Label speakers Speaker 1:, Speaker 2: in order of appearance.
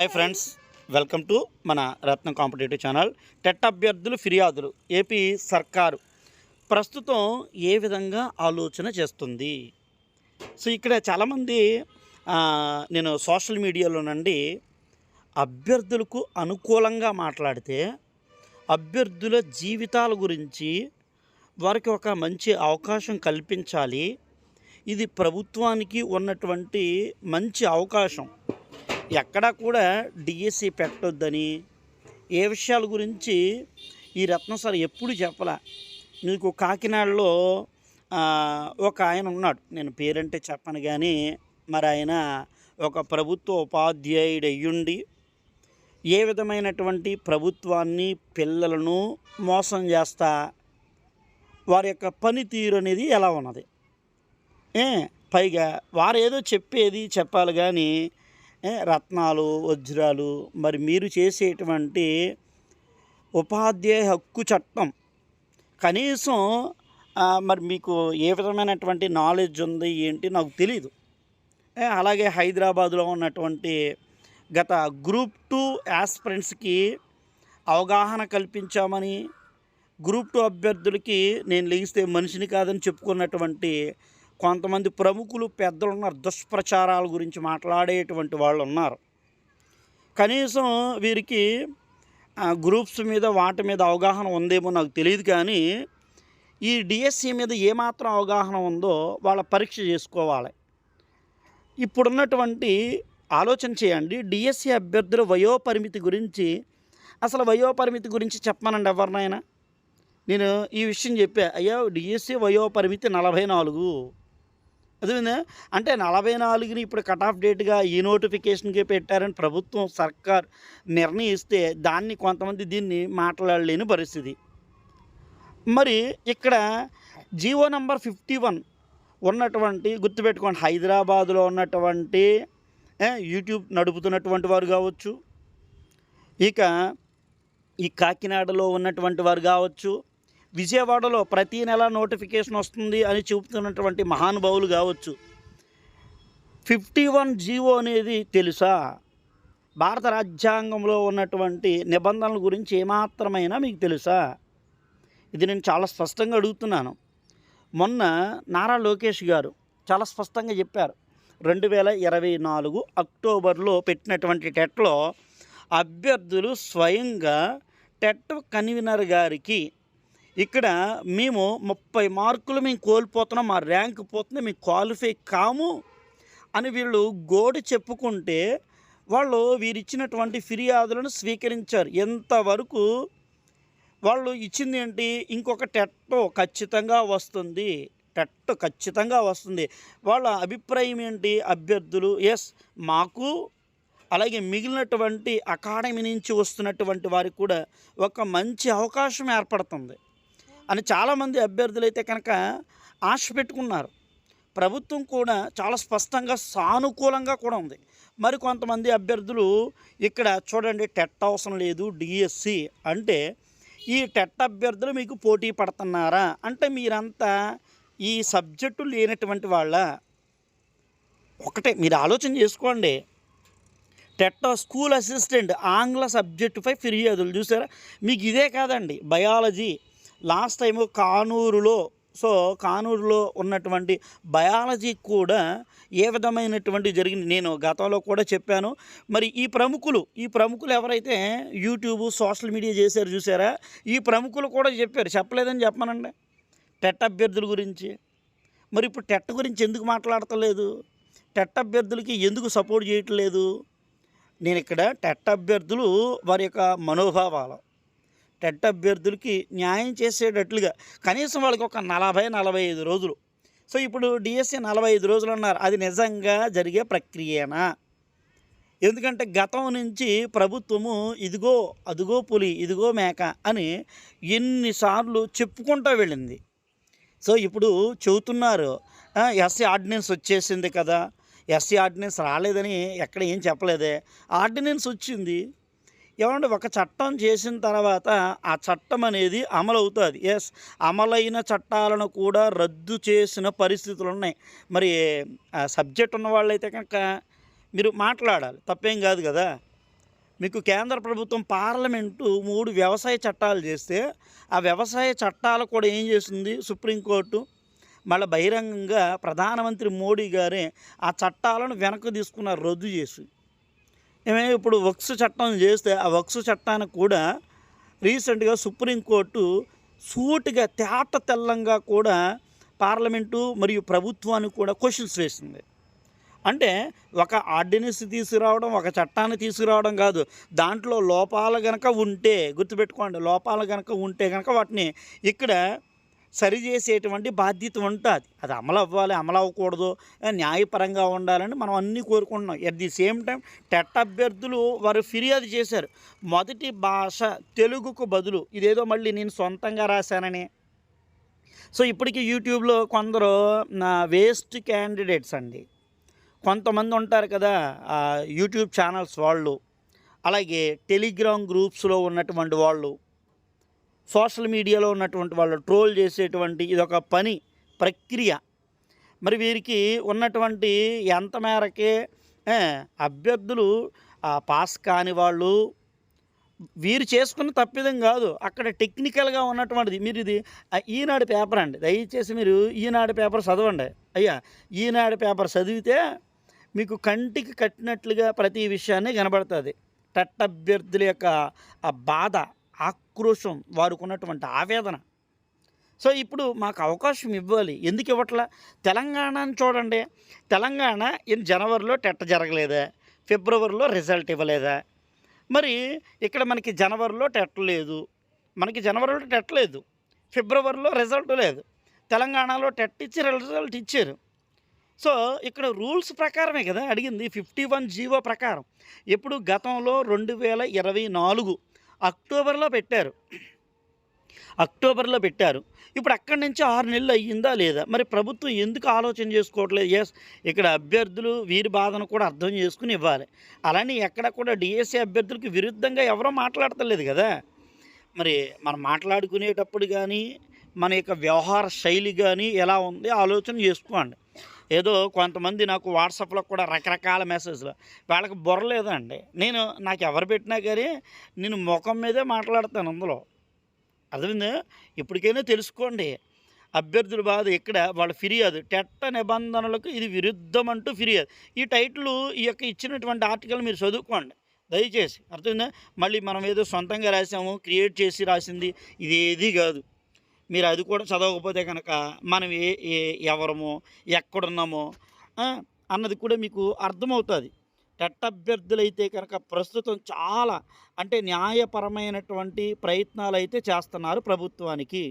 Speaker 1: Hi friends welcome to మన రత్నం competitive channel. TET అభ్యర్థులు ఫిర్యాదులు ఏపీ సర్కారు ప్రస్తుతం ఏ విధంగా ఆలోచన చేస్తుంది? సో ఇక్కడ చాలామంది నేను సోషల్ మీడియాలో నుండి అభ్యర్థులకు అనుకూలంగా మాట్లాడితే అభ్యర్థుల జీవితాల గురించి వారికి ఒక మంచి అవకాశం కల్పించాలి. ఇది ప్రభుత్వానికి ఉన్నటువంటి మంచి అవకాశం. ఎక్కడా కూడా డిఎస్సి పెట్టొద్దని ఏ విషయాల గురించి ఈ రత్నం సార్ ఎప్పుడు చెప్పలా? మీకు కాకినాడలో ఒక ఆయన ఉన్నాడు. నేను పేరంటే చెప్పను కానీ మరి ఆయన ఒక ప్రభుత్వ ఉపాధ్యాయుడు అయ్యుండి ఏ విధమైనటువంటి ప్రభుత్వాన్ని పిల్లలను మోసం చేస్తా? వారి యొక్క పనితీరు అనేది ఎలా ఉన్నది? ఏ పైగా వారు ఏదో చెప్పేది చెప్పాలి కానీ రత్నాలు వజ్రాలు మరి మీరు చేసేటువంటి ఉపాధ్యాయ హక్కు చట్టం. కనీసం మరి మీకు ఏ విధమైనటువంటి నాలెడ్జ్ ఉంది ఏంటి నాకు తెలియదు అలాగే హైదరాబాద్లో ఉన్నటువంటి గత గ్రూప్ టూ యాస్పిరెంట్స్కి అవగాహన కల్పించామని గ్రూప్ టూ అభ్యర్థులకి నేను లెగిస్తే మనిషిని కాదని చెప్పుకున్నటువంటి కొంతమంది ప్రముఖులు పెద్దలు ఉన్నారు దుష్ప్రచారాల గురించి మాట్లాడేటువంటి వాళ్ళు ఉన్నారు కనీసం వీరికి గ్రూప్స్ మీద వాటి మీద అవగాహన ఉందేమో నాకు తెలియదు కానీ ఈ డిఎస్సి మీద ఏమాత్రం అవగాహన ఉందో వాళ్ళ పరీక్ష చేసుకోవాలి. ఇప్పుడున్నటువంటి ఆలోచన చేయండి. డిఎస్సి అభ్యర్థుల వయోపరిమితి గురించి అసలు వయోపరిమితి గురించి చెప్పమనండి ఎవరినైనా. నేను ఈ విషయం చెప్పా అయ్యా డిఎస్సి వయోపరిమితి నలభై నాలుగు. అదేవిధంగా అంటే నలభై నాలుగుని ఇప్పుడు కట్ ఆఫ్ డేట్గా ఈ నోటిఫికేషన్కే పెట్టారని ప్రభుత్వం సర్కార్ నిర్ణయిస్తే దాన్ని కొంతమంది దీన్ని మాట్లాడలేని పరిస్థితి. మరి ఇక్కడ జీవో నంబర్ ఫిఫ్టీ వన్ ఉన్నటువంటి గుర్తుపెట్టుకోండి హైదరాబాదులో ఉన్నటువంటి యూట్యూబ్ నడుపుతున్నటువంటి వారు కావచ్చు ఇక ఈ కాకినాడలో ఉన్నటువంటి వారు కావచ్చు విజయవాడలో ప్రతి నెల నోటిఫికేషన్ వస్తుంది అని చెబుతున్నటువంటి మహానుభావులు కావచ్చు. ఫిఫ్టీ వన్ జీవో అనేది తెలుసా? భారత రాజ్యాంగంలో ఉన్నటువంటి నిబంధనల గురించి ఏమాత్రమైనా మీకు తెలుసా? ఇది నేను చాలా స్పష్టంగా అడుగుతున్నాను. మొన్న నారా లోకేష్ గారు చాలా స్పష్టంగా చెప్పారు. రెండు వేల ఇరవై నాలుగు అక్టోబర్లో పెట్టినటువంటి టెట్లో అభ్యర్థులు స్వయంగా టెట్ కన్వీనర్ గారికి ఇక్కడ మేము ముప్పై మార్కులు మేము కోల్పోతున్నాం మా ర్యాంక్ పోతుంది మేము క్వాలిఫై కాము అని వీళ్ళు గోడు చెప్పుకుంటే వాళ్ళు వీరిచ్చినటువంటి ఫిర్యాదులను స్వీకరించారు. ఎంతవరకు వాళ్ళు ఇచ్చింది ఏంటి ఇంకొక టెట్టో ఖచ్చితంగా వస్తుంది టెట్ ఖచ్చితంగా వస్తుంది. వాళ్ళ అభిప్రాయం ఏంటి? అభ్యర్థులు ఎస్ మాకు అలాగే మిగిలినటువంటి అకాడమీ నుంచి వస్తున్నటువంటి వారికి కూడా ఒక మంచి అవకాశం ఏర్పడుతుంది. అని చాలామంది అభ్యర్థులు అయితే కనుక ఆశ పెట్టుకున్నారు. ప్రభుత్వం కూడా చాలా స్పష్టంగా సానుకూలంగా కూడా ఉంది. మరి కొంతమంది అభ్యర్థులు ఇక్కడ చూడండి టెట్ అవసరం లేదు డిఎస్సి అంటే ఈ టెట్ అభ్యర్థులు మీకు పోటీ పడుతున్నారా? అంటే మీరంతా ఈ సబ్జెక్టు లేనటువంటి వాళ్ళ ఒకటే మీరు ఆలోచన చేసుకోండి. టెట్ స్కూల్ అసిస్టెంట్ ఆంగ్ల సబ్జెక్టుపై ఫిర్యాదులు చూసారా? మీకు ఇదే కాదండి బయాలజీ. లాస్ట్ టైము కానూరులో సో కానూరులో ఉన్నటువంటి బయాలజీ కూడా ఏ విధమైనటువంటి జరిగింది? నేను గతంలో కూడా చెప్పాను. మరి ఈ ప్రముఖులు ఈ ప్రముఖులు ఎవరైతే యూట్యూబ్ సోషల్ మీడియా చేశారు చూసారా? ఈ ప్రముఖులు కూడా చెప్పారు. చెప్పలేదని చెప్పనండి. టెట్ అభ్యర్థుల గురించి. మరి ఇప్పుడు టెట్ గురించి ఎందుకు మాట్లాడతలేదు? టెట్ అభ్యర్థులకి ఎందుకు సపోర్ట్ చేయట్లేదు? నేను ఇక్కడ టెట్ అభ్యర్థులు వారి యొక్క మనోభావాలు టెట్ అభ్యర్థులకి న్యాయం చేసేటట్లుగా కనీసం వాళ్ళకి ఒక నలభై నలభై ఐదు రోజులు. సో ఇప్పుడు డిఎస్సి నలభై ఐదు రోజులు అన్నారు. అది నిజంగా జరిగే ప్రక్రియనా? ఎందుకంటే గతం నుంచి ప్రభుత్వము ఇదిగో అదిగో పులి ఇదిగో మేక అని ఎన్నిసార్లు చెప్పుకుంటూ వెళ్ళింది. సో ఇప్పుడు చెబుతున్నారు ఎస్సీ ఆర్డినెన్స్ వచ్చేసింది కదా ఎస్సీ ఆర్డినెన్స్ రాలేదని ఎక్కడ ఏం చెప్పలేదే. ఆర్డినెన్స్ వచ్చింది. ఏమంటే ఒక చట్టం చేసిన తర్వాత ఆ చట్టం అనేది అమలవుతుంది. ఎస్ అమలైన చట్టాలను కూడా రద్దు చేసిన పరిస్థితులు ఉన్నాయి. మరి ఆ సబ్జెక్ట్ ఉన్న వాళ్ళైతే కనుక మీరు మాట్లాడాలి. తప్పేం కాదు కదా? మీకు కేంద్ర ప్రభుత్వం పార్లమెంటు మూడు వ్యవసాయ చట్టాలు చేస్తే ఆ వ్యవసాయ చట్టాలు కూడా ఏం చేసింది సుప్రీంకోర్టు మళ్ళీ బహిరంగంగా ప్రధానమంత్రి మోడీ గారే ఆ చట్టాలను వెనక్కి తీసుకున్నారు రద్దు చేసి ఏమే ఇప్పుడు వక్స్ చట్టం చేస్తే ఆ వక్స్ చట్టానికి కూడా రీసెంట్గా సుప్రీంకోర్టు సూటిగా తేట తెల్లంగా కూడా పార్లమెంటు మరియు ప్రభుత్వానికి కూడా క్వశ్చన్స్ వేసింది. అంటే ఒక ఆర్డినెన్స్ తీసుకురావడం ఒక చట్టాన్ని తీసుకురావడం కాదు. దాంట్లో లోపాలు గనక ఉంటే గుర్తుపెట్టుకోండి లోపాలు గనక ఉంటే కనుక వాటిని ఇక్కడ సరిచేసేటువంటి బాధ్యత ఉంటుంది. అది అమలు అవ్వాలి అమలు అవ్వకూడదు న్యాయపరంగా ఉండాలని మనం అన్నీ కోరుకుంటున్నాం. At the same time TET అభ్యర్థులు వారు ఫిర్యాదు చేశారు. మొదటి భాష తెలుగుకు బదులు ఇదేదో మళ్ళీ నేను సొంతంగా రాశానని. సో ఇప్పటికీ యూట్యూబ్లో కొందరు నా వేస్ట్ క్యాండిడేట్స్ అండి. కొంతమంది ఉంటారు కదా యూట్యూబ్ ఛానల్స్ వాళ్ళు. అలాగే టెలిగ్రామ్ గ్రూప్స్లో ఉన్నటువంటి వాళ్ళు. సోషల్ మీడియాలో ఉన్నటువంటి వాళ్ళు ట్రోల్ చేసేటువంటి ఇదొక పని ప్రక్రియ. మరి వీరికి ఉన్నటువంటి ఎంత మేరకే అభ్యర్థులు ఆ, పాస్ కాని వాళ్ళు వీరు చేసుకున్న తప్పిదం కాదు. అక్కడ టెక్నికల్గా ఉన్నటువంటిది. మీరు ఇది ఈనాడు పేపర్ అండి. దయచేసి మీరు ఈనాడు పేపర్ చదవండి. అయ్యా ఈనాడు పేపర్ చదివితే మీకు కంటికి కట్టినట్లుగా ప్రతి విషయాన్ని కనబడుతుంది. టట్ అభ్యర్థుల యొక్క ఆ బాధ. ఆక్రోషం వారికి ఉన్నటువంటి ఆవేదన. సో ఇప్పుడు మాకు అవకాశం ఇవ్వాలి. ఎందుకు ఇవ్వట్లా? తెలంగాణని చూడండి. తెలంగాణ ఇన్ జనవరిలో టెట్ జరగలేదా. ఫిబ్రవరిలో రిజల్ట్ ఇవ్వలేదా. మరి ఇక్కడ మనకి జనవరిలో టెట్ లేదు. మనకి జనవరిలో టెట్ లేదు. ఫిబ్రవరిలో రిజల్ట్ లేదు. తెలంగాణలో టెట్ ఇచ్చి రిజల్ట్ ఇచ్చారు. సో ఇక్కడ రూల్స్ ప్రకారమే కదా అడిగింది. ఫిఫ్టీ వన్ జీవో ప్రకారం. ఎప్పుడు గతంలో రెండు వేల ఇరవై నాలుగు అక్టోబర్లో పెట్టారు. అక్టోబర్లో పెట్టారు. ఇప్పుడు అక్కడి నుంచి ఆరు నెలలు అయ్యిందా లేదా? మరి ప్రభుత్వం ఎందుకు ఆలోచన చేసుకోవట్లేదు? ఎస్ ఇక్కడ అభ్యర్థులు వీరి బాధను కూడా అర్థం చేసుకుని ఇవ్వాలి. అలానే ఎక్కడ కూడా డిఎస్సీ అభ్యర్థులకు విరుద్ధంగా ఎవరో మాట్లాడతలేదు కదా. మరి మనం మాట్లాడుకునేటప్పుడు కానీ మన యొక్క వ్యవహార శైలి కానీ ఎలా ఉంది? ఆలోచన చేసుకోండి. ఏదో కొంతమంది నాకు వాట్సాప్లో కూడా రకరకాల మెసేజ్లు. వాళ్ళకి బుర్ర లేదండి. నేను నాకు ఎవరు పెట్టినా కానీ నేను ముఖం మీదే మాట్లాడతాను అందులో. అదే ఇప్పటికైనా తెలుసుకోండి. అభ్యర్థుల బాధ ఇక్కడ వాళ్ళ ఫిర్యాదు. టెట్ట నిబంధనలకు ఇది విరుద్ధం అంటూ ఫిర్యాదు. ఈ టైటిల్ ఈ యొక్క ఇచ్చినటువంటి ఆర్టికల్ మీరు చదువుకోండి. దయచేసి. అర్థమైందా? మళ్ళీ మనం ఏదో సొంతంగా రాసాము క్రియేట్ చేసి రాసింది ఇది ఏది కాదు. మీరు అది కూడా చదవకపోతే కనుక మనం ఏ ఏ ఎవరమో ఎక్కడున్నామో అన్నది కూడా మీకు అర్థమవుతుంది. టెట్ అభ్యర్థులైతే కనుక ప్రస్తుతం చాలా అంటే న్యాయపరమైనటువంటి ప్రయత్నాలు అయితే చేస్తున్నారు ప్రభుత్వానికి.